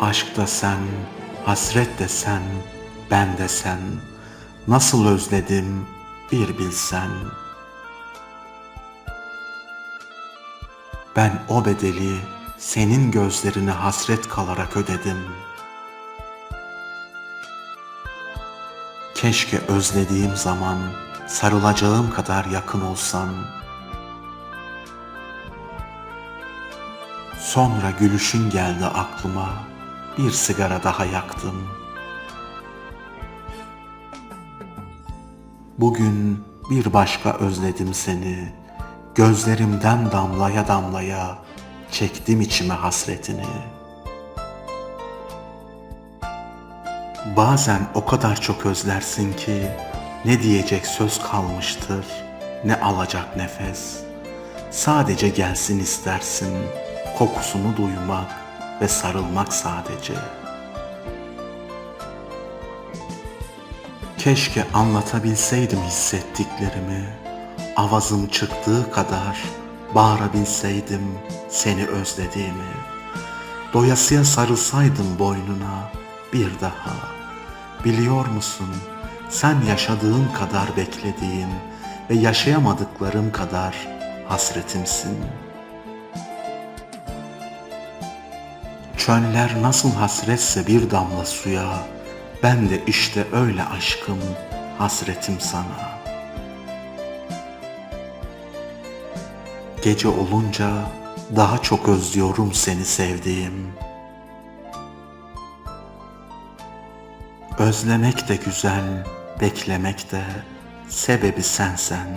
Aşk da sen, hasret de sen, ben de sen. Nasıl özledim bir bilsen. Ben o bedeli senin gözlerine hasret kalarak ödedim. Keşke özlediğim zaman sarılacağım kadar yakın olsan. Sonra gülüşün geldi aklıma, bir sigara daha yaktım. Bugün bir başka özledim seni, gözlerimden damlaya damlaya çektim içime hasretini. Bazen o kadar çok özlersin ki ne diyecek söz kalmıştır, ne alacak nefes. Sadece gelsin istersin, kokusunu duymak ve sarılmak sadece. Keşke anlatabilseydim hissettiklerimi, avazım çıktığı kadar bağırabilseydim seni özlediğimi. Doyasıya sarılsaydım boynuna bir daha. Biliyor musun sen yaşadığın kadar beklediğim ve yaşayamadıklarım kadar hasretimsin. Çöller nasıl hasretse bir damla suya, ben de işte öyle aşkım, hasretim sana. Gece olunca daha çok özlüyorum seni sevdiğim. Özlemek de güzel, beklemek de sebebi sensen.